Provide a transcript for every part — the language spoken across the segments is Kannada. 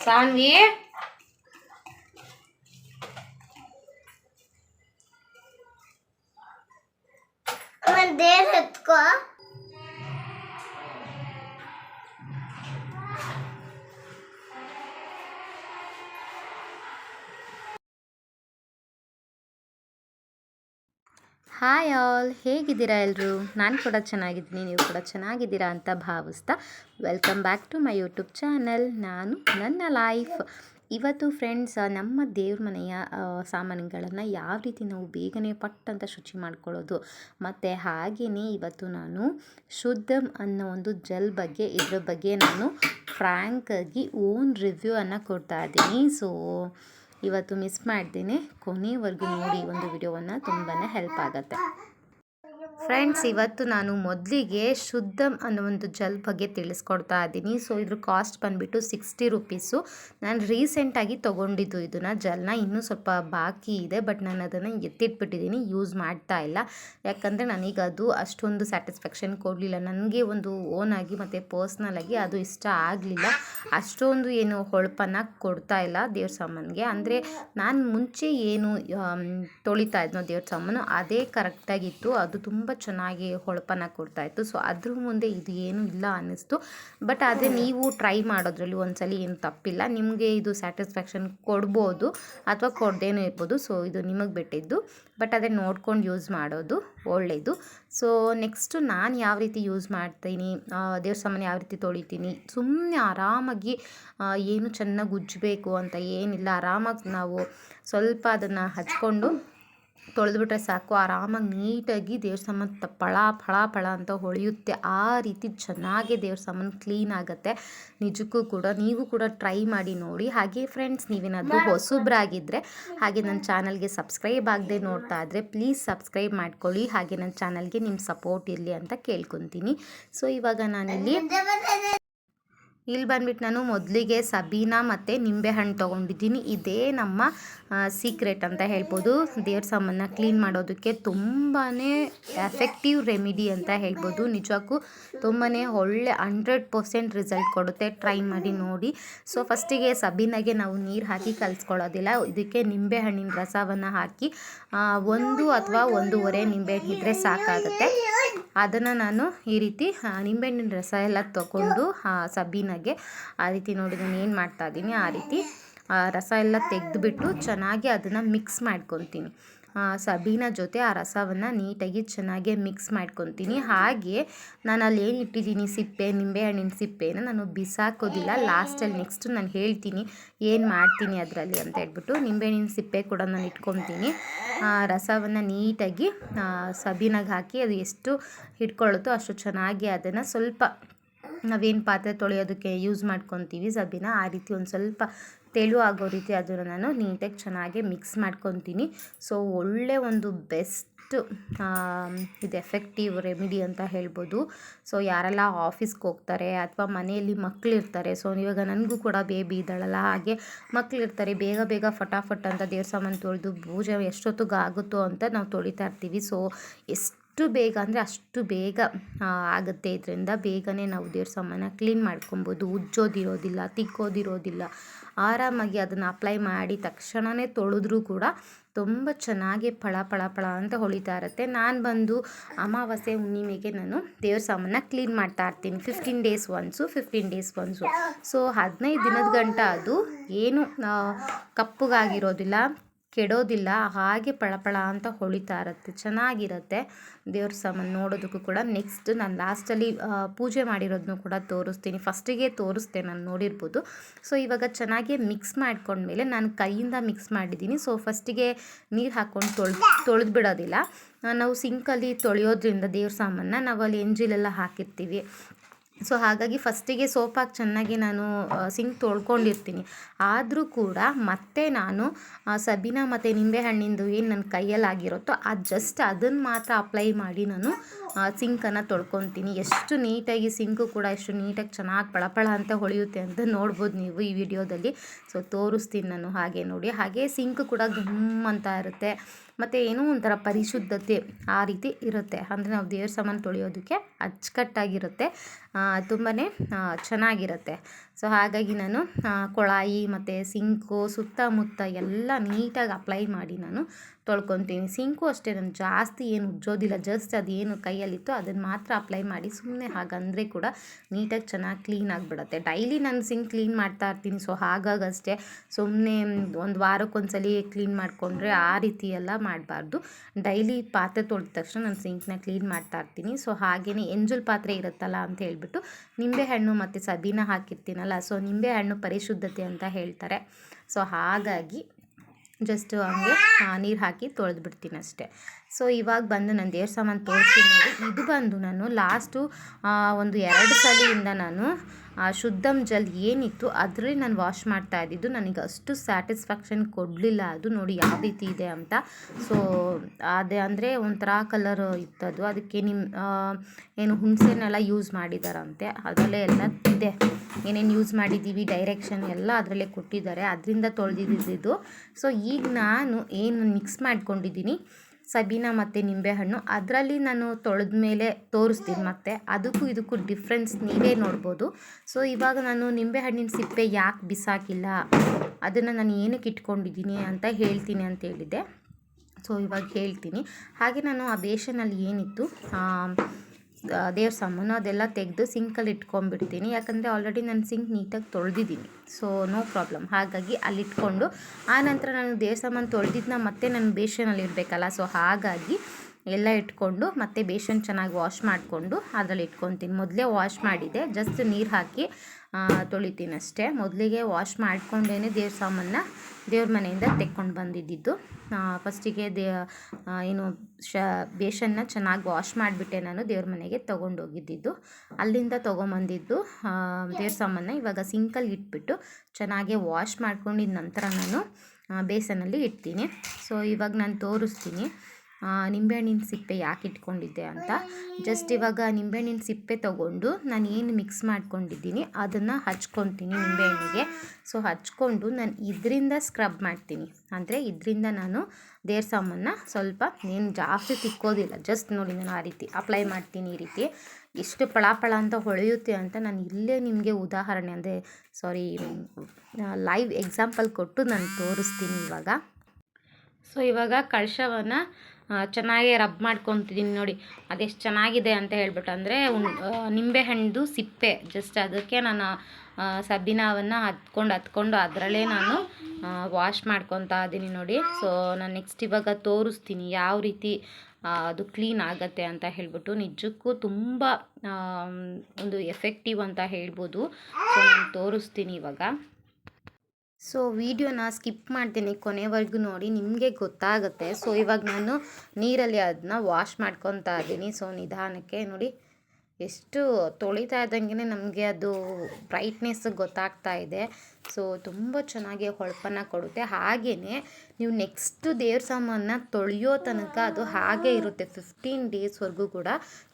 ಸಾನ್ವಿ ದೇವ್ರ ಎತ್ಕೋ ಹಾಯ್ ಆಲ್ ಹೇಗಿದ್ದೀರಾ ಎಲ್ಲರೂ ನಾನು ಕೂಡ ಚೆನ್ನಾಗಿದ್ದೀನಿ, ನೀವು ಕೂಡ ಚೆನ್ನಾಗಿದ್ದೀರಾ ಅಂತ ಭಾವಿಸ್ತಾ. Welcome back to my YouTube channel ನಾನು ನನ್ನ ಲೈಫ್ ಇವತ್ತು ಫ್ರೆಂಡ್ಸ್ ನಮ್ಮ ದೇವ್ರ ಮನೆಯ ಸಾಮಾನುಗಳನ್ನು ಯಾವ ರೀತಿ ನಾವು ಬೇಗನೆ ಪಟ್ ಅಂತ ಶುಚಿ ಮಾಡ್ಕೊಳ್ಳೋದು. ಮತ್ತು ಹಾಗೆಯೇ ಇವತ್ತು ನಾನು ಶುದ್ಧಮ್ ಅನ್ನೋ ಒಂದು ಜೆಲ್ ಬಗ್ಗೆ, ಇದ್ರ ಬಗ್ಗೆ ನಾನು ಫ್ರ್ಯಾಂಕಾಗಿ ಓನ್ ರಿವ್ಯೂ ಅನ್ನು ಕೊಡ್ತಾ ಇದ್ದೀನಿ. ಸೊ ಇವತ್ತು ಮಿಸ್ ಮಾಡ್ದೇನೆ ಕೊನೆವರೆಗೂ ನೋಡಿ ಒಂದು ವಿಡಿಯೋವನ್ನು ತುಂಬಾ ಹೆಲ್ಪ್ ಆಗುತ್ತೆ. ಫ್ರೆಂಡ್ಸ್ ಇವತ್ತು ನಾನು ಮೊದಲಿಗೆ ಶುದ್ಧಮ್ ಅನ್ನೋ ಒಂದು ಜಲ್ ಬಗ್ಗೆ ತಿಳಿಸ್ಕೊಡ್ತಾ ಇದ್ದೀನಿ. ಸೊ ಇದ್ರ ಕಾಸ್ಟ್ ಬಂದುಬಿಟ್ಟು ಸಿಕ್ಸ್ಟಿ ರುಪೀಸು ನಾನು ರೀಸೆಂಟಾಗಿ ತೊಗೊಂಡಿದ್ದು ಇದನ್ನು. ಜಲ್ನ ಇನ್ನೂ ಸ್ವಲ್ಪ ಬಾಕಿ ಇದೆ ಬಟ್ ನಾನು ಅದನ್ನು ಎತ್ತಿಟ್ಬಿಟ್ಟಿದ್ದೀನಿ. ಯೂಸ್ ಮಾಡ್ತಾ ಇಲ್ಲ. ಯಾಕಂದರೆ ನನಗೆ ಅದು ಅಷ್ಟೊಂದು ಸ್ಯಾಟಿಸ್ಫ್ಯಾಕ್ಷನ್ ಕೊಡಲಿಲ್ಲ. ನನಗೆ ಒಂದು ಓನಾಗಿ ಮತ್ತು ಪರ್ಸ್ನಲಾಗಿ ಅದು ಇಷ್ಟ ಆಗಲಿಲ್ಲ. ಅಷ್ಟೊಂದು ಏನು ಹೊಳಪನ್ನ ಕೊಡ್ತಾ ಇಲ್ಲ ದೇವ್ರ ಸಾಮಾನಿಗೆ. ಅಂದರೆ ನಾನು ಮುಂಚೆ ಏನು ತೊಳಿತಾ ಇದ್ನೋ ದೇವ್ರ ಸಾಮಾನು, ಅದೇ ಕರೆಕ್ಟಾಗಿತ್ತು ಅದು ತುಂಬ ಚೆನ್ನಾಗಿ ಹೊಳಪನ್ನು ಕೊಡ್ತಾಯಿತ್ತು ಸೊ ಅದ್ರ ಮುಂದೆ ಇದು ಏನೂ ಇಲ್ಲ ಅನ್ನಿಸ್ತು. ಬಟ್ ಆದರೆ ನೀವು ಟ್ರೈ ಮಾಡೋದ್ರಲ್ಲಿ ಒಂದ್ಸಲಿ ಏನು ತಪ್ಪಿಲ್ಲ. ನಿಮಗೆ ಇದು ಸ್ಯಾಟಿಸ್ಫ್ಯಾಕ್ಷನ್ ಕೊಡ್ಬೋದು ಅಥವಾ ಕೊಡ್ದೇನೂ ಇರ್ಬೋದು. ಸೊ ಇದು ನಿಮಗೆ ಬಿಟ್ಟಿದ್ದು. ಬಟ್ ಅದೇ ನೋಡ್ಕೊಂಡು ಯೂಸ್ ಮಾಡೋದು ಒಳ್ಳೆಯದು ಸೊ ನೆಕ್ಸ್ಟು ನಾನು ಯಾವ ರೀತಿ ಯೂಸ್ ಮಾಡ್ತೀನಿ? ದೇವ್ರ ಸಾಮಾನು ಯಾವ ರೀತಿ ತೊಳಿತೀನಿ? ಸುಮ್ಮನೆ ಆರಾಮಾಗಿ ಏನು ಚೆನ್ನಾಗಿ ಉಜ್ಜಬೇಕು ಅಂತ ಏನಿಲ್ಲ. ಆರಾಮಾಗಿ ನಾವು ಸ್ವಲ್ಪ ಅದನ್ನು ಹಚ್ಕೊಂಡು ತೊಳೆದ್ಬಿಟ್ರೆ ಸಾಕು. ಆರಾಮಾಗಿ ನೀಟಾಗಿ ದೇವ್ರ ಸಾಮಾನು ತ ಪಳ ಫಳ ಫಳ ಅಂತ ಹೊಳೆಯುತ್ತೆ. ಆ ರೀತಿ ಚೆನ್ನಾಗಿ ದೇವ್ರ ಸಾಮಾನು ಕ್ಲೀನ್ ಆಗುತ್ತೆ. ನಿಜಕ್ಕೂ ಕೂಡ ನೀವು ಕೂಡ ಟ್ರೈ ಮಾಡಿ ನೋಡಿ. ಹಾಗೆ ಫ್ರೆಂಡ್ಸ್ ನೀವೇನಾದರೂ ಹೊಸಬ್ರಾಗಿದ್ದರೆ ಹಾಗೆ ನನ್ನ ಚಾನಲ್ಗೆ ಸಬ್ಸ್ಕ್ರೈಬ್ ಆಗದೆ ನೋಡ್ತಾ ಇದ್ದರೆ ಪ್ಲೀಸ್ ಸಬ್ಸ್ಕ್ರೈಬ್ ಮಾಡ್ಕೊಳ್ಳಿ. ಹಾಗೆ ನನ್ನ ಚಾನಲ್ಗೆ ನಿಮ್ಮ ಸಪೋರ್ಟ್ ಇರಲಿ ಅಂತ ಕೇಳ್ಕೊತೀನಿ. ಸೊ ಇವಾಗ ನಾನಿಲ್ಲಿ ಇಲ್ಲಿ ಬಂದ್ಬಿಟ್ಟು ನಾನು ಮೊದಲಿಗೆ ಸಬೀನಾ ಮತ್ತು ನಿಂಬೆಹಣ್ಣು ತೊಗೊಂಡಿದ್ದೀನಿ. ಇದೇ ನಮ್ಮ ಸೀಕ್ರೆಟ್ ಅಂತ ಹೇಳ್ಬೋದು. ದೇವ್ರ ಸಾಮಾನ ಕ್ಲೀನ್ ಮಾಡೋದಕ್ಕೆ ತುಂಬಾ ಎಫೆಕ್ಟಿವ್ ರೆಮಿಡಿ ಅಂತ ಹೇಳ್ಬೋದು. ನಿಜಕ್ಕೂ ತುಂಬಾ ಒಳ್ಳೆ ಹಂಡ್ರೆಡ್ ಪರ್ಸೆಂಟ್ ರಿಸಲ್ಟ್ ಕೊಡುತ್ತೆ. ಟ್ರೈ ಮಾಡಿ ನೋಡಿ. ಸೊ ಫಸ್ಟಿಗೆ ಸಬೀನಾಗೆ ನಾವು ನೀರು ಹಾಕಿ ಕಲಿಸ್ಕೊಳ್ಳೋದಿಲ್ಲ. ಇದಕ್ಕೆ ನಿಂಬೆಹಣ್ಣಿನ ರಸವನ್ನು ಹಾಕಿ ಒಂದು ಅಥವಾ ಒಂದೂವರೆ ನಿಂಬೆಹಣ್ಣು ಇದ್ದರೆ ಸಾಕಾಗುತ್ತೆ. ಅದನ್ನು ನಾನು ಈ ರೀತಿ ನಿಂಬೆಹಣ್ಣಿನ ರಸ ಎಲ್ಲ ತಗೊಂಡು ಆ, ಆ ರೀತಿ ನೋಡಿ ನಾನು ಏನು ಮಾಡ್ತಾ ಇದ್ದೀನಿ, ಆ ರೀತಿ ರಸ ಎಲ್ಲ ತೆಗೆದುಬಿಟ್ಟು ಚೆನ್ನಾಗಿ ಅದನ್ನು ಮಿಕ್ಸ್ ಮಾಡ್ಕೊತೀನಿ. ಸಬೀನ ಜೊತೆ ಆ ರಸವನ್ನು ನೀಟಾಗಿ ಚೆನ್ನಾಗಿ ಮಿಕ್ಸ್ ಮಾಡ್ಕೊತೀನಿ. ಹಾಗೆ ನಾನು ಅಲ್ಲಿ ಏನು ಇಟ್ಟಿದ್ದೀನಿ, ಸಿಪ್ಪೆ ನಿಂಬೆಹಣ್ಣಿನ ಸಿಪ್ಪೆನ ನಾನು ಬಿಸಾಕೋದಿಲ್ಲ. ಲಾಸ್ಟಲ್ಲಿ ನೆಕ್ಸ್ಟ್ ನಾನು ಹೇಳ್ತೀನಿ ಏನು ಮಾಡ್ತೀನಿ ಅದರಲ್ಲಿ ಅಂತ ಹೇಳ್ಬಿಟ್ಟು ನಿಂಬೆಹಣ್ಣಿನ ಸಿಪ್ಪೆ ಕೂಡ ನಾನು ಇಟ್ಕೊತೀನಿ. ರಸವನ್ನು ನೀಟಾಗಿ ಸಬೀನಾಗೆ ಹಾಕಿ ಅದು ಎಷ್ಟು ಹಿಡ್ಕೊಳ್ಳುತ್ತೋ ಅಷ್ಟು ಚೆನ್ನಾಗಿ ಅದನ್ನು ಸ್ವಲ್ಪ ನಾವೇನು ಪಾತ್ರೆ ತೊಳೆಯೋದಕ್ಕೆ ಯೂಸ್ ಮಾಡ್ಕೊತೀವಿ ಸಬ್ಬಿನ ಆ ರೀತಿ ಒಂದು ಸ್ವಲ್ಪ ತೆಳು ಆಗೋ ರೀತಿ ಅದನ್ನು ನಾನು ನೀಟಾಗಿ ಚೆನ್ನಾಗಿ ಮಿಕ್ಸ್ ಮಾಡ್ಕೊತೀನಿ. ಸೊ ಒಳ್ಳೆ ಒಂದು ಬೆಸ್ಟ್ ಇದು ಎಫೆಕ್ಟಿವ್ ರೆಮಿಡಿ ಅಂತ ಹೇಳ್ಬೋದು. ಸೊ ಯಾರೆಲ್ಲ ಆಫೀಸ್ಗೆ ಹೋಗ್ತಾರೆ ಅಥವಾ ಮನೆಯಲ್ಲಿ ಮಕ್ಕಳಿರ್ತಾರೆ ಸೊ ಇವಾಗ ನನಗೂ ಕೂಡ ಬೇಬಿ ಇದ್ದಾಳಲ್ಲ, ಹಾಗೆ ಮಕ್ಕಳಿರ್ತಾರೆ ಬೇಗ ಬೇಗ ಫಟಾಫಟ್ ಅಂತ ದೇವ್ರ ಸಾಮಾನು ತೊಳೆದು ಪೂಜೆ ಎಷ್ಟೊತ್ತಿಗೆ ಆಗುತ್ತೋ ಅಂತ ನಾವು ತೊಳಿತಾ ಇರ್ತೀವಿ. ಸೊ ಎಷ್ಟು ಬೇಗ ಅಂದರೆ ಅಷ್ಟು ಬೇಗ ಆಗುತ್ತೆ. ಇದರಿಂದ ಬೇಗನೆ ನಾವು ದೇವ್ರ ಸಾಮಾನ ಕ್ಲೀನ್ ಮಾಡ್ಕೊಬೋದು. ಉಜ್ಜೋದಿರೋದಿಲ್ಲ, ತಿಕ್ಕೋದಿರೋದಿಲ್ಲ. ಆರಾಮಾಗಿ ಅದನ್ನು ಅಪ್ಲೈ ಮಾಡಿ ತಕ್ಷಣವೇ ತೊಳೆದ್ರೂ ಕೂಡ ತುಂಬ ಚೆನ್ನಾಗಿ ಫಳ ಫಳ ಫಳ ಅಂತ ಹೊಳಿತಾ ಇರುತ್ತೆ. ನಾನು ಬಂದು ಅಮಾವಾಸ್ಯೆ ಹುಣ್ಣಿಮೆಗೆ ನಾನು ದೇವ್ರ ಸಾಮಾನ ಕ್ಲೀನ್ ಮಾಡ್ತಾ ಇರ್ತೀನಿ. Fifteen days once fifteen days once so ಹದಿನೈದು ದಿನದ ಗಂಟ ಅದು ಏನು ಕಪ್ಪಗಾಗಿರೋದಿಲ್ಲ. ಕೆಡೋದಿಲ್ಲ, ಹಾಗೆ ಪಳಪಳ ಅಂತ ಹೊಳಿತಾ ಇರುತ್ತೆ ಚೆನ್ನಾಗಿರುತ್ತೆ. ದೇವ್ರ ಸಾಮಾನು ನೋಡೋದಕ್ಕೂ ಕೂಡ ನೆಕ್ಸ್ಟ್ ನಾನು ಲಾಸ್ಟಲ್ಲಿ ಪೂಜೆ ಮಾಡಿರೋದನ್ನು ಕೂಡ ತೋರಿಸ್ತೀನಿ. ಫಸ್ಟಿಗೆ ತೋರಿಸ್ತೆ, ನಾನು ನೋಡಿರ್ಬೋದು. ಸೊ ಇವಾಗ ಚೆನ್ನಾಗಿ ಮಿಕ್ಸ್ ಮಾಡ್ಕೊಂಡ್ಮೇಲೆ ನಾನು ಕೈಯಿಂದ ಮಿಕ್ಸ್ ಮಾಡಿದ್ದೀನಿ. ಸೊ ಫಸ್ಟಿಗೆ ನೀರು ಹಾಕ್ಕೊಂಡು ತೊಳೆದು ತೊಳೆದು ಬಿಡೋದಿಲ್ಲ ನಾವು ಸಿಂಕಲ್ಲಿ ತೊಳೆಯೋದ್ರಿಂದ ದೇವ್ರ ಸಾಮಾನನ್ನ ನಾವು ಅಲ್ಲಿ ಎಂಜಿಲೆಲ್ಲ ಹಾಕಿರ್ತೀವಿ. ಸೊ ಹಾಗಾಗಿ ಫಸ್ಟಿಗೆ ಸೋಪಾಗಿ ಚೆನ್ನಾಗಿ ನಾನು ಸಿಂಕ್ ತೊಳ್ಕೊಂಡಿರ್ತೀನಿ. ಆದರೂ ಕೂಡ ಮತ್ತೆ ನಾನು ಸಬೀನಾ ಮತ್ತು ನಿಂಬೆಹಣ್ಣಿಂದು ಏನು ನನ್ನ ಕೈಯಲ್ಲಿ ಆಗಿರುತ್ತೋ ಅದು ಜಸ್ಟ್ ಅದನ್ನು ಮಾತ್ರ ಅಪ್ಲೈ ಮಾಡಿ ನಾನು ಸಿಂಕನ್ನು ತೊಳ್ಕೊತೀನಿ. ಎಷ್ಟು ನೀಟಾಗಿ ಸಿಂಕು ಕೂಡ ಎಷ್ಟು ನೀಟಾಗಿ ಚೆನ್ನಾಗಿ ಪಳಪಳ ಅಂತ ಹೊಳೆಯುತ್ತೆ ಅಂತ ನೋಡ್ಬೋದು ನೀವು ಈ ವಿಡಿಯೋದಲ್ಲಿ. ಸೊ ತೋರಿಸ್ತೀನಿ ನಾನು ಹಾಗೆ ನೋಡಿ. ಹಾಗೆ ಸಿಂಕ್ ಕೂಡ ಘಮ್ ಅಂತ ಇರುತ್ತೆ. ಮತ್ತು ಏನೋ ಒಂಥರ ಪರಿಶುದ್ಧತೆ ಆ ರೀತಿ ಇರುತ್ತೆ. ಅಂದರೆ ನಾವು ದೇವ್ರ ಸಾಮಾನು ತೊಳೆಯೋದಕ್ಕೆ ಅಚ್ಚುಕಟ್ಟಾಗಿರುತ್ತೆ. ತುಂಬಾ ಚೆನ್ನಾಗಿರುತ್ತೆ. ಸೊ ಹಾಗಾಗಿ ನಾನು ಕೊಳಾಯಿ ಮತ್ತು ಸಿಂಕು, ಸುತ್ತಮುತ್ತ ಎಲ್ಲ ನೀಟಾಗಿ ಅಪ್ಲೈ ಮಾಡಿ ನಾನು ತೊಳ್ಕೊತೀನಿ. ಸಿಂಕು ಅಷ್ಟೇ ನಾನು ಜಾಸ್ತಿ ಏನು ಉಜ್ಜೋದಿಲ್ಲ. ಜಸ್ಟ್ ಅದೇನು ಕೈಯಲ್ಲಿತ್ತು ಅದನ್ನು ಮಾತ್ರ ಅಪ್ಲೈ ಮಾಡಿ ಸುಮ್ಮನೆ ಹಾಗಂದರೆ ಕೂಡ ನೀಟಾಗಿ ಚೆನ್ನಾಗಿ ಕ್ಲೀನ್ ಆಗಿಬಿಡುತ್ತೆ. ಡೈಲಿ ನಾನು ಸಿಂಕ್ ಕ್ಲೀನ್ ಮಾಡ್ತಾ ಇರ್ತೀನಿ. ಸೊ ಹಾಗಾಗಷ್ಟೇ ಸುಮ್ಮನೆ ಒಂದು ವಾರಕ್ಕೊಂದ್ಸಲಿ ಕ್ಲೀನ್ ಮಾಡಿಕೊಂಡ್ರೆ ಆ ರೀತಿ ಎಲ್ಲ ಮಾಡಬಾರ್ದು. ಡೈಲಿ ಪಾತ್ರೆ ತೊಳೆದ ತಕ್ಷಣ ನಾನು ಸಿಂಕ್ನ ಕ್ಲೀನ್ ಮಾಡ್ತಾ ಇರ್ತೀನಿ. ಸೊ ಹಾಗೆಯೇ ಎಂಜಲ್ ಪಾತ್ರೆ ಇರುತ್ತಲ್ಲ ಅಂತ ಹೇಳ್ಬಿಟ್ಟು ನಿಂಬೆಹಣ್ಣು ಮತ್ತು ಸಬೀನ ಹಾಕಿರ್ತೀನಲ್ಲ ಸೊ ನಿಂಬೆ ಹಣ್ಣು ಪರಿಶುದ್ಧತೆ ಅಂತ ಹೇಳ್ತಾರೆ. ಸೊ ಹಾಗಾಗಿ ಜಸ್ಟ್ ಹಂಗೆ ನೀರು ಹಾಕಿ ತೊಳೆದು ಬಿಡ್ತೀನಿ ಅಷ್ಟೇ. ಸೊ ಇವಾಗ ಬಂದು ನಾನು ದೇವ್ರ ಸಾಮಾನು ತೋರಿಸ್ತೀನಿ ನೋಡಿ. ಇದು ಬಂದು ನಾನು ಲಾಸ್ಟು ಒಂದು ಎರಡು ಸಲಿಯಿಂದ ನಾನು ಶುದ್ಧಂ ಜಲ್ ಏನಿತ್ತು, ಅದರಲ್ಲಿ ನಾನು ವಾಶ್ ಮಾಡ್ತಾ ಇದ್ದಿದ್ದು. ನನಗೆ ಅಷ್ಟು ಸ್ಯಾಟಿಸ್ಫ್ಯಾಕ್ಷನ್ ಕೊಡಲಿಲ್ಲ ಅದು. ನೋಡಿ, ಯಾವ ರೀತಿ ಇದೆ ಅಂತ. ಸೊ ಅದೇ ಅಂದರೆ ಒಂಥರ ಕಲರ್ ಇತ್ತದು ಅದಕ್ಕೆ ನಿಮ್ಮ ಏನು ಹುಣಸೆನೆಲ್ಲ ಯೂಸ್ ಮಾಡಿದಾರಂತೆ. ಅದರಲ್ಲೇ ಎಲ್ಲ ಇದೆ. ಏನೇನು ಯೂಸ್ ಮಾಡಿದ್ದೀವಿ ಡೈರೆಕ್ಷನ್ ಎಲ್ಲ ಅದರಲ್ಲೇ ಕೊಟ್ಟಿದ್ದಾರೆ. ಅದರಿಂದ ತೊಳೆದಿದ್ದು ಸೊ ಈಗ ನಾನು ಏನು ಮಿಕ್ಸ್ ಮಾಡ್ಕೊಂಡಿದ್ದೀನಿ. ಸಬೀನ ಮತ್ತು ನಿಂಬೆಹಣ್ಣು. ಅದರಲ್ಲಿ ನಾನು ತೊಳೆದ ಮೇಲೆ ತೋರಿಸ್ತೀನಿ ಮತ್ತೆ. ಅದಕ್ಕೂ ಇದಕ್ಕೂ ಡಿಫ್ರೆನ್ಸ್ ನೀವೇ ನೋಡ್ಬೋದು. ಸೊ ಇವಾಗ ನಾನು ನಿಂಬೆಹಣ್ಣಿನ ಸಿಪ್ಪೆ ಯಾಕೆ ಬಿಸಾಕಿಲ್ಲ? ಅದನ್ನು ನಾನು ಏನಕ್ಕೆ ಇಟ್ಕೊಂಡಿದ್ದೀನಿ ಅಂತ ಹೇಳ್ತೀನಿ ಅಂತ ಹೇಳಿದ್ದೆ. ಸೊ ಇವಾಗ ಹೇಳ್ತೀನಿ. ಹಾಗೆ ನಾನು ಆ ಬೇಷನಲ್ಲಿ ಏನಿತ್ತು? ದೇವ್ರ ಸಾಮಾನು ಅದೆಲ್ಲ ತೆಗೆದು ಸಿಂಕಲ್ಲಿ ಇಟ್ಕೊಂಡ್ಬಿಡ್ತೀನಿ. ಯಾಕಂದರೆ ಆಲ್ರೆಡಿ ನಾನು ಸಿಂಕ್ ನೀಟಾಗಿ ತೊಳೆದಿದ್ದೀನಿ. ಸೊ ನೋ ಪ್ರಾಬ್ಲಮ್ ಹಾಗಾಗಿ ಅಲ್ಲಿ ಇಟ್ಕೊಂಡು, ಆ ನಂತರ ನಾನು ದೇವ್ರ ಸಾಮಾನು ತೊಳೆದಿದ್ದನ್ನ ಮತ್ತೆ ನಾನು ಬೇಷನಲ್ಲಿ ಇಡಬೇಕಲ್ಲ ಸೊ ಹಾಗಾಗಿ ಎಲ್ಲ ಇಟ್ಕೊಂಡು ಮತ್ತೆ ಬೇಷನ್ ಚೆನ್ನಾಗಿ ವಾಶ್ ಮಾಡಿಕೊಂಡು ಅದರಲ್ಲಿ ಇಟ್ಕೊತೀನಿ. ಮೊದಲೇ ವಾಶ್ ಮಾಡಿದೆ. ಜಸ್ಟ್ ನೀರು ಹಾಕಿ ತೊಳಿತೀನಿ ಅಷ್ಟೇ. ಮೊದಲಿಗೆ ವಾಶ್ ಮಾಡ್ಕೊಂಡೇ ದೇವ್ರ ಸಾಮಾನ ದೇವ್ರ ಮನೆಯಿಂದ ತೆಕ್ಕೊಂಡು ಬಂದಿದ್ದಿದ್ದು. ಫಸ್ಟಿಗೆ ದೇ ಏನು ಶ, ಬೇಷನ್ನ ಚೆನ್ನಾಗಿ ವಾಶ್ ಮಾಡಿಬಿಟ್ಟೆ ನಾನು ದೇವ್ರ ಮನೆಗೆ ತೊಗೊಂಡೋಗಿದ್ದಿದ್ದು. ಅಲ್ಲಿಂದ ತೊಗೊಂಬಂದಿದ್ದು ದೇವ್ರ ಸಾಮಾನ ಇವಾಗ ಸಿಂಕಲ್ಲಿ ಇಟ್ಬಿಟ್ಟು ಚೆನ್ನಾಗಿ ವಾಶ್ ಮಾಡ್ಕೊಂಡಿದ ನಂತರ ನಾನು ಬೇಸನಲ್ಲಿ ಇಡ್ತೀನಿ. ಸೊ ಇವಾಗ ನಾನು ತೋರಿಸ್ತೀನಿ. ನಿಂಬೆಹಣ್ಣಿನ ಸಿಪ್ಪೆ ಯಾಕೆ ಇಟ್ಕೊಂಡಿದ್ದೆ ಅಂತ. ಜಸ್ಟ್ ಇವಾಗ ನಿಂಬೆಹಣ್ಣಿನ ಸಿಪ್ಪೆ ತೊಗೊಂಡು ನಾನು ಏನು ಮಿಕ್ಸ್ ಮಾಡ್ಕೊಂಡಿದ್ದೀನಿ, ಅದನ್ನು ಹಚ್ಕೊತೀನಿ ನಿಂಬೆಹಣ್ಣಿಗೆ. ಸೊ ಹಚ್ಕೊಂಡು ನಾನು ಇದರಿಂದ ಸ್ಕ್ರಬ್ ಮಾಡ್ತೀನಿ. ಅಂದರೆ ಇದರಿಂದ ನಾನು ದೇವ್ರ ಸಾಮಾನ ಸ್ವಲ್ಪ ಏನು ಜಾಸ್ತಿ ತಿಕ್ಕೋದಿಲ್ಲ. ಜಸ್ಟ್ ನೋಡಿ ನಾನು ಆ ರೀತಿ ಅಪ್ಲೈ ಮಾಡ್ತೀನಿ ಈ ರೀತಿ. ಎಷ್ಟು ಪಳಾಪಳ ಅಂತ ಹೊಳೆಯುತ್ತೆ ಅಂತ ನಾನು ಇಲ್ಲೇ ನಿಮಗೆ ಉದಾಹರಣೆ ಅಂದರೆ ಸಾರಿ ಲೈವ್ ಎಕ್ಸಾಂಪಲ್ ಕೊಟ್ಟು ನಾನು ತೋರಿಸ್ತೀನಿ ಇವಾಗ. ಸೊ ಇವಾಗ ಕಳಶವನ್ನು ಚೆನ್ನಾಗಿ ರಬ್ ಮಾಡ್ಕೊತಿದ್ದೀನಿ ನೋಡಿ. ಅದೆಷ್ಟು ಚೆನ್ನಾಗಿದೆ ಅಂತ ಹೇಳ್ಬಿಟ್ಟು ಅಂದರೆ ನಿಂಬೆಹಣ್ಣು ಸಿಪ್ಪೆ. ಜಸ್ಟ್ ಅದಕ್ಕೆ ನಾನು ಸಬೀನಾವನ್ನು ಹತ್ಕೊಂಡು ಹತ್ಕೊಂಡು ಅದರಲ್ಲೇ ನಾನು ವಾಶ್ ಮಾಡ್ಕೊತಾ ಇದ್ದೀನಿ ನೋಡಿ. ಸೊ ನಾನು ನೆಕ್ಸ್ಟ್ ಇವಾಗ ತೋರಿಸ್ತೀನಿ ಯಾವ ರೀತಿ ಅದು ಕ್ಲೀನ್ ಆಗತ್ತೆ ಅಂತ ಹೇಳ್ಬಿಟ್ಟು. ನಿಜಕ್ಕೂ ತುಂಬ ಒಂದು ಎಫೆಕ್ಟಿವ್ ಅಂತ ಹೇಳ್ಬೋದು. ಸೊ ನಾನು ತೋರಿಸ್ತೀನಿ ಇವಾಗ. ಸೊ ವೀಡಿಯೋನ ಸ್ಕಿಪ್ ಮಾಡ್ತೀನಿ ಕೊನೆವರೆಗೂ ನೋಡಿ, ನಿಮಗೆ ಗೊತ್ತಾಗುತ್ತೆ. ಸೊ ಇವಾಗ ನಾನು ನೀರಲ್ಲಿ ಅದನ್ನ ವಾಶ್ ಮಾಡ್ಕೊತಾ ಇದ್ದೀನಿ. ಸೊ ನಿಧಾನಕ್ಕೆ ನೋಡಿ, ಎಷ್ಟು ತೊಳಿತಾ ಇದ್ದಂಗೆ ನಮಗೆ ಅದು ಬ್ರೈಟ್ನೆಸ್ ಗೊತ್ತಾಗ್ತಾ ಇದೆ. ಸೊ ತುಂಬ ಚೆನ್ನಾಗಿ ಹೊಳಪನ್ನು ಕೊಡುತ್ತೆ. ಹಾಗೆಯೇ ನೀವು ನೆಕ್ಸ್ಟ್ ದೇವ್ರ ಸಾಮಾನ ತೊಳೆಯೋ ತನಕ ಅದು ಹಾಗೆ ಇರುತ್ತೆ. ಫಿಫ್ಟೀನ್ ಡೇಸ್ವರೆಗೂ ಕೂಡ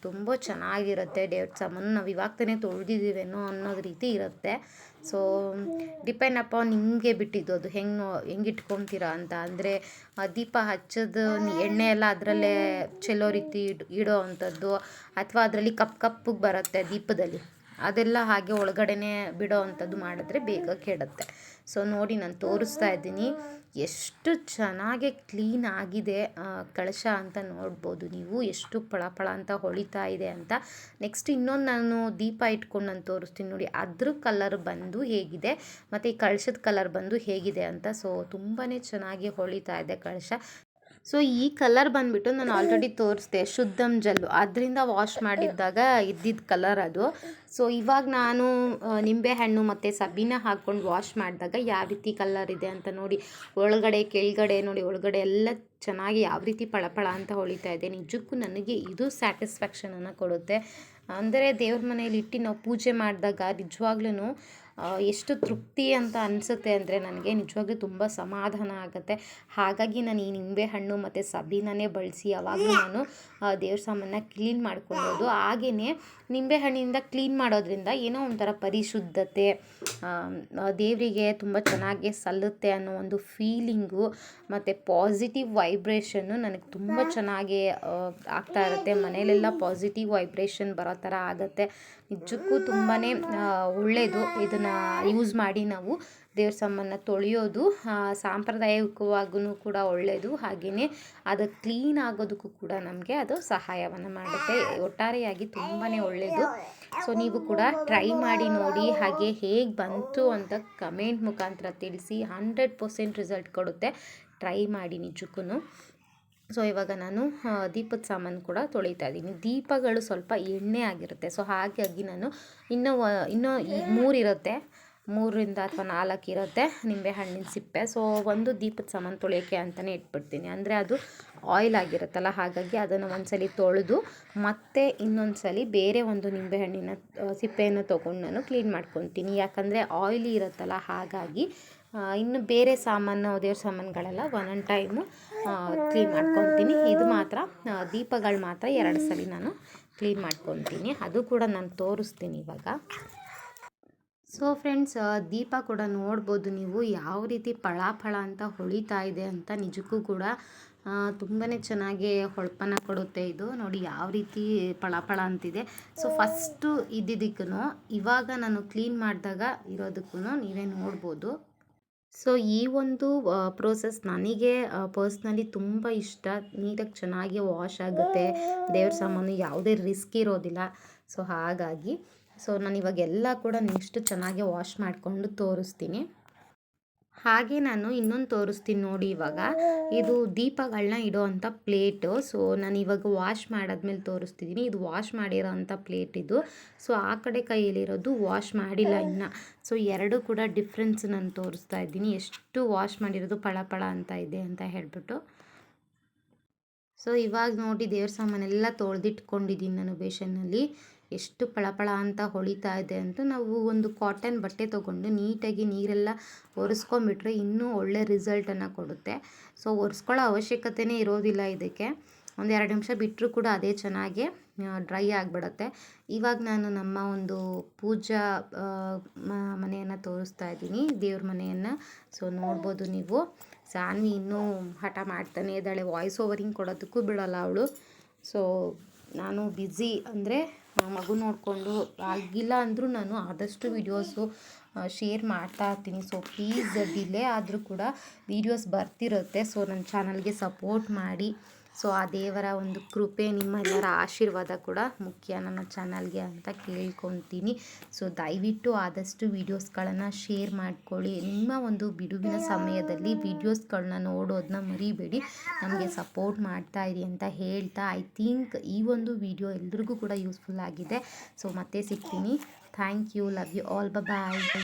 ತುಂಬ ಚೆನ್ನಾಗಿರುತ್ತೆ ದೇವ್ರ ಸಾಮಾನು. ನಾವು ಇವಾಗ ತಾನೇ ತೊಳೆದಿದ್ದೀವೇನೋ ಅನ್ನೋದು ರೀತಿ ಇರುತ್ತೆ. ಸೊ ಡಿಪೆಂಡ್ ಅಪಾನ್ ನಿಮಗೆ ಬಿಟ್ಟಿದ್ದು ಅದು. ಹೆಂಗೆ ಹೆಂಗೆ ಇಟ್ಕೊತೀರಾ ಅಂತ. ಅಂದರೆ ದೀಪ ಹಚ್ಚೋದು ಎಣ್ಣೆ ಎಲ್ಲ ಅದರಲ್ಲೇ ಚೆಲ್ಲೋ ರೀತಿ ಇಡ್ ಅಂಥದ್ದು. ಅಥವಾ ಅದರಲ್ಲಿ ಕಪ್ ಕಪ್ಪಗೆ ಬರುತ್ತೆ ದೀಪದಲ್ಲಿ. ಅದೆಲ್ಲ ಹಾಗೆ ಒಳಗಡೆನೆ ಬಿಡೋ ಅಂಥದ್ದು ಮಾಡಿದ್ರೆ ಬೇಗ ಕೆಡುತ್ತೆ. ಸೊ ನೋಡಿ ನಾನು ತೋರಿಸ್ತಾ ಇದ್ದೀನಿ. ಎಷ್ಟು ಚೆನ್ನಾಗಿ ಕ್ಲೀನ್ ಆಗಿದೆ ಕಳಶ ಅಂತ ನೋಡ್ಬೋದು ನೀವು. ಎಷ್ಟು ಪಳಪಳ ಅಂತ ಹೊಳಿತಾ ಇದೆ ಅಂತ. ನೆಕ್ಸ್ಟ್ ಇನ್ನೊಂದು ನಾನು ದೀಪ ಇಟ್ಕೊಂಡು ನಾನು ತೋರಿಸ್ತೀನಿ ನೋಡಿ. ಅದ್ರ ಕಲರ್ ಬಂದು ಹೇಗಿದೆ, ಮತ್ತು ಈ ಕಳಶದ ಕಲರ್ ಬಂದು ಹೇಗಿದೆ ಅಂತ. ಸೊ ತುಂಬಾ ಚೆನ್ನಾಗಿ ಹೊಳಿತಾ ಇದೆ ಕಳಶ. ಸೊ ಈ ಕಲರ್ ಬಂದ್ಬಿಟ್ಟು ನಾನು ಆಲ್ರೆಡಿ ತೋರಿಸ್ದೆ, ಶುದ್ಧಂ ಜಲ್ಲು. ಅದರಿಂದ ವಾಶ್ ಮಾಡಿದ್ದಾಗ ಇದ್ದಿದ್ದ ಕಲರ್ ಅದು. ಸೊ ಇವಾಗ ನಾನು ನಿಂಬೆಹಣ್ಣು ಮತ್ತು ಸಬೀನ ಹಾಕ್ಕೊಂಡು ವಾಶ್ ಮಾಡಿದಾಗ ಯಾವ ರೀತಿ ಕಲರ್ ಇದೆ ಅಂತ ನೋಡಿ, ಒಳಗಡೆ, ಕೆಳಗಡೆ ನೋಡಿ, ಒಳಗಡೆ ಎಲ್ಲ ಚೆನ್ನಾಗಿ ಯಾವ ರೀತಿ ಪಳಪಳ ಅಂತ ಹೊಳಿತಾ ಇದೆ. ನಿಜಕ್ಕೂ ನನಗೆ ಇದು ಸ್ಯಾಟಿಸ್ಫ್ಯಾಕ್ಷನನ್ನು ಕೊಡುತ್ತೆ. ಅಂದರೆ ದೇವ್ರ ಮನೇಲಿ ಇಟ್ಟು ನಾವು ಪೂಜೆ ಮಾಡಿದಾಗ ನಿಜವಾಗ್ಲೂ ಎಷ್ಟು ತೃಪ್ತಿ ಅಂತ ಅನಿಸುತ್ತೆ ಅಂದರೆ ನನಗೆ ನಿಜವಾಗ್ಲೂ ತುಂಬ ಸಮಾಧಾನ ಆಗುತ್ತೆ. ಹಾಗಾಗಿ ನಾನು ಈ ನಿಂಬೆಹಣ್ಣು ಮತ್ತು ಸಬೀನನೇ ಬಳಸಿ ಯಾವಾಗಲೂ ನಾನು ದೇವ್ರ ಸಾಮಾನ ಕ್ಲೀನ್ ಮಾಡ್ಕೊಳ್ಳೋದು ಹಾಗೆಯೇ ನಿಂಬೆಹಣ್ಣಿಂದ ಕ್ಲೀನ್ ಮಾಡೋದ್ರಿಂದ ಏನೋ ಒಂಥರ ಪರಿಶುದ್ಧತೆ ದೇವರಿಗೆ ತುಂಬ ಚೆನ್ನಾಗಿ ಸಲ್ಲುತ್ತೆ ಅನ್ನೋ ಒಂದು ಫೀಲಿಂಗು ಮತ್ತು ಪಾಸಿಟಿವ್ ವೈಬ್ರೇಷನ್ನು ನನಗೆ ತುಂಬ ಚೆನ್ನಾಗಿ ಆಗ್ತಾ ಇರುತ್ತೆ. ಮನೇಲೆಲ್ಲ ಪಾಸಿಟಿವ್ ವೈಬ್ರೇಷನ್ ಬರೋ ಥರ ಆಗುತ್ತೆ. ನಿಜಕ್ಕೂ ತುಂಬಾ ಒಳ್ಳೆಯದು ಇದನ್ನು ಯೂಸ್ ಮಾಡಿ ನಾವು ದೇವ್ರ ಸಾಮಾನನ್ನ ತೊಳೆಯೋದು ಸಾಂಪ್ರದಾಯಿಕವಾಗೂ ಕೂಡ ಒಳ್ಳೆಯದು ಹಾಗೆಯೇ ಅದು ಕ್ಲೀನ್ ಆಗೋದಕ್ಕೂ ಕೂಡ ನಮಗೆ ಅದು ಸಹಾಯವನ್ನು ಮಾಡುತ್ತೆ. ಒಟ್ಟಾರೆಯಾಗಿ ತುಂಬಾ ಒಳ್ಳೆಯದು ಸೊ ನೀವು ಕೂಡ ಟ್ರೈ ಮಾಡಿ ನೋಡಿ ಹಾಗೆ ಹೇಗೆ ಬಂತು ಅಂತ ಕಮೆಂಟ್ ಮುಖಾಂತರ ತಿಳಿಸಿ ಹಂಡ್ರೆಡ್ ಪರ್ಸೆಂಟ್ ರಿಸಲ್ಟ್ ಕೊಡುತ್ತೆ. ಟ್ರೈ ಮಾಡಿ ನಿಜಕ್ಕೂ ಸೊ ಇವಾಗ ನಾನು ದೀಪದ ಸಾಮಾನು ಕೂಡ ತೊಳಿತಾ ಇದ್ದೀನಿ. ದೀಪಗಳು ಸ್ವಲ್ಪ ಎಣ್ಣೆ ಆಗಿರುತ್ತೆ. ಸೊ ಹಾಗಾಗಿ ನಾನು ಇನ್ನೂ ಇನ್ನೂ ಈ ಮೂರಿರುತ್ತೆ ಮೂರರಿಂದ ಅಥವಾ ನಾಲ್ಕು ಇರುತ್ತೆ ನಿಂಬೆ ಹಣ್ಣಿನ ಸಿಪ್ಪೆ. ಸೊ ಒಂದು ದೀಪದ ಸಾಮಾನು ತೊಳೆಯೋಕ್ಕೆ ಅಂತಲೇ ಇಟ್ಬಿಡ್ತೀನಿ. ಅಂದರೆ ಅದು ಆಯಿಲ್ ಆಗಿರುತ್ತಲ್ಲ ಹಾಗಾಗಿ ಅದನ್ನು ಒಂದ್ಸಲಿ ತೊಳೆದು ಮತ್ತೆ ಇನ್ನೊಂದು ಸಲ ಬೇರೆ ಒಂದು ನಿಂಬೆಹಣ್ಣಿನ ಸಿಪ್ಪೆಯನ್ನು ತೊಗೊಂಡು ನಾನು ಕ್ಲೀನ್ ಮಾಡ್ಕೊತೀನಿ. ಯಾಕಂದರೆ ಆಯಿಲಿ ಇರುತ್ತಲ್ಲ ಹಾಗಾಗಿ ಇನ್ನು ಬೇರೆ ಸಾಮಾನು ದೇವ್ರ ಸಾಮಾನುಗಳೆಲ್ಲ ಒಂದೊಂದು ಟೈಮು ಕ್ಲೀನ್ ಮಾಡ್ಕೊತೀನಿ. ಇದು ಮಾತ್ರ ದೀಪಗಳು ಮಾತ್ರ ಎರಡು ಸಲ ನಾನು ಕ್ಲೀನ್ ಮಾಡ್ಕೊತೀನಿ. ಅದು ಕೂಡ ನಾನು ತೋರಿಸ್ತೀನಿ ಇವಾಗ. ಸೊ ಫ್ರೆಂಡ್ಸ್ ದೀಪ ಕೂಡ ನೋಡ್ಬೋದು ನೀವು ಯಾವ ರೀತಿ ಫಳ ಅಂತ ಹೊಳಿತಾ ಇದೆ ಅಂತ ನಿಜಕ್ಕೂ ಕೂಡ ತುಂಬಾ ಚೆನ್ನಾಗಿ ಹೊಳಪನ ಕೊಡುತ್ತೆ ಇದು. ನೋಡಿ ಯಾವ ರೀತಿ ಫಳ ಅಂತಿದೆ. ಸೊ ಫಸ್ಟು ಇದ್ದಿದ್ದಕ್ಕೂ ಇವಾಗ ನಾನು ಕ್ಲೀನ್ ಮಾಡಿದಾಗ ಇರೋದಕ್ಕೂ ನೀವೇ ನೋಡ್ಬೋದು. ಸೊ, ಈ ಒಂದು ಪ್ರೋಸೆಸ್ ನನಗೆ ಪರ್ಸ್ನಲಿ ತುಂಬ ಇಷ್ಟ. ನೀಟಾಗಿ ಚೆನ್ನಾಗಿ ವಾಶ್ ಆಗುತ್ತೆ. ದೇವ್ರ ಸಾಮಾನು ಯಾವುದೇ ರಿಸ್ಕ್ ಇರೋದಿಲ್ಲ. ಸೊ, ಹಾಗಾಗಿ, ಸೊ ನಾನು ಇವಾಗ ಎಲ್ಲ ಕೂಡ ನೆಕ್ಸ್ಟ್ ಚೆನ್ನಾಗಿ ವಾಶ್ ಮಾಡಿಕೊಂಡು ತೋರಿಸ್ತೀನಿ. ಹಾಗೆ ನಾನು ಇನ್ನೊಂದು ತೋರಿಸ್ತೀನಿ ನೋಡಿ ಇವಾಗ. ಇದು ದೀಪಗಳನ್ನ ಇಡೋ ಅಂಥ ಪ್ಲೇಟು. ಸೊ ನಾನು ಇವಾಗ ವಾಶ್ ಮಾಡಾದ್ಮೇಲೆ ತೋರಿಸ್ತಿದ್ದೀನಿ ಇದು ವಾಶ್ ಮಾಡಿರೋ ಅಂಥ ಪ್ಲೇಟ್ ಇದು. ಸೊ ಆ ಕಡೆ ಕೈಯಲ್ಲಿರೋದು ವಾಶ್ ಮಾಡಿಲ್ಲ ಇನ್ನು. ಸೊ ಎರಡು ಕೂಡ ಡಿಫ್ರೆನ್ಸ್ ನಾನು ತೋರಿಸ್ತಾ ಇದ್ದೀನಿ. ಎಷ್ಟು ವಾಶ್ ಮಾಡಿರೋದು ಪಳ ಪಳ ಅಂತ ಇದೆ ಅಂತ ಹೇಳ್ಬಿಟ್ಟು. ಸೊ ಇವಾಗ ನೋಡಿ ದೇವ್ರ ಸಾಮಾನೆಲ್ಲ ತೊಳೆದಿಟ್ಕೊಂಡಿದ್ದೀನಿ ನಾನು ಬೇಷನ್ನಲ್ಲಿ. ಎಷ್ಟು ಪಳಪಳ ಅಂತ ಹೊಳಿತಾ ಇದೆ ಅಂತ ನಾವು ಒಂದು ಕಾಟನ್ ಬಟ್ಟೆ ತೊಗೊಂಡು ನೀಟಾಗಿ ನೀರೆಲ್ಲ ಒರೆಸ್ಕೊಂಬಿಟ್ರೆ ಇನ್ನೂ ಒಳ್ಳೆ ರಿಸಲ್ಟನ್ನು ಕೊಡುತ್ತೆ. ಸೊ ಒರೆಸ್ಕೊಳ್ಳೋ ಅವಶ್ಯಕತೆನೇ ಇರೋದಿಲ್ಲ ಇದಕ್ಕೆ. ಒಂದು ಎರಡು ನಿಮಿಷ ಬಿಟ್ಟರೂ ಕೂಡ ಅದೇ ಚೆನ್ನಾಗಿ ಡ್ರೈ ಆಗಿಬಿಡುತ್ತೆ. ಇವಾಗ ನಾನು ನಮ್ಮ ಒಂದು ಪೂಜಾ ಮನೆಯನ್ನು ತೋರಿಸ್ತಾ ಇದ್ದೀನಿ, ದೇವ್ರ ಮನೆಯನ್ನು. ಸೊ ನೋಡ್ಬೋದು ನೀವು. ಸಾನ್ವಿ ಇನ್ನೂ ಹಠ ಮಾಡ್ತಾನೆ ಇದ್ದಾಳೆ. ವಾಯ್ಸ್ ಓವರಿಂಗ್ ಕೊಡೋದಕ್ಕೂ ಬಿಡೋಲ್ಲ ಅವಳು. ಸೊ ನಾನು ಬ್ಯುಸಿ ಅಂದರೆ ಮಗು ನೋಡಿಕೊಂಡು, ಆಗಿಲ್ಲ ಅಂದರೂ ನಾನು ಆದಷ್ಟು ವೀಡಿಯೋಸು ಶೇರ್ ಮಾಡ್ತಾ ಇರ್ತೀನಿ. ಸೊ ಪ್ಲೀಸ್ ಡಿಲೇ ಆದರೂ ಕೂಡ ವೀಡಿಯೋಸ್ ಬರ್ತಿರುತ್ತೆ. ಸೊ ನನ್ನ ಚಾನಲ್ಗೆ ಸಪೋರ್ಟ್ ಮಾಡಿ. ಸೊ ಆ ದೇವರ ಒಂದು ಕೃಪೆ ನಿಮ್ಮೆಲ್ಲರ ಆಶೀರ್ವಾದ ಕೂಡ ಮುಖ್ಯ ನನ್ನ ಚಾನಲ್ಗೆ ಅಂತ ಕೇಳ್ಕೊತೀನಿ ಸೊ ದಯವಿಟ್ಟು ಆದಷ್ಟು ವೀಡಿಯೋಸ್ಗಳನ್ನು ಶೇರ್ ಮಾಡ್ಕೊಳ್ಳಿ. ನಿಮ್ಮ ಒಂದು ಬಿಡುವಿನ ಸಮಯದಲ್ಲಿ ವೀಡಿಯೋಸ್ಗಳನ್ನ ನೋಡೋದನ್ನ ಮರಿಬೇಡಿ. ನಮಗೆ ಸಪೋರ್ಟ್ ಮಾಡ್ತಾ ಇರಿ ಅಂತ ಹೇಳ್ತಾ ಐ ಥಿಂಕ್ ಈ ಒಂದು ವಿಡಿಯೋ ಎಲ್ರಿಗೂ ಕೂಡ ಯೂಸ್ಫುಲ್ ಆಗಿದೆ. ಸೊ ಮತ್ತೆ ಸಿಗ್ತೀನಿ. Thank you. Love you all. Bye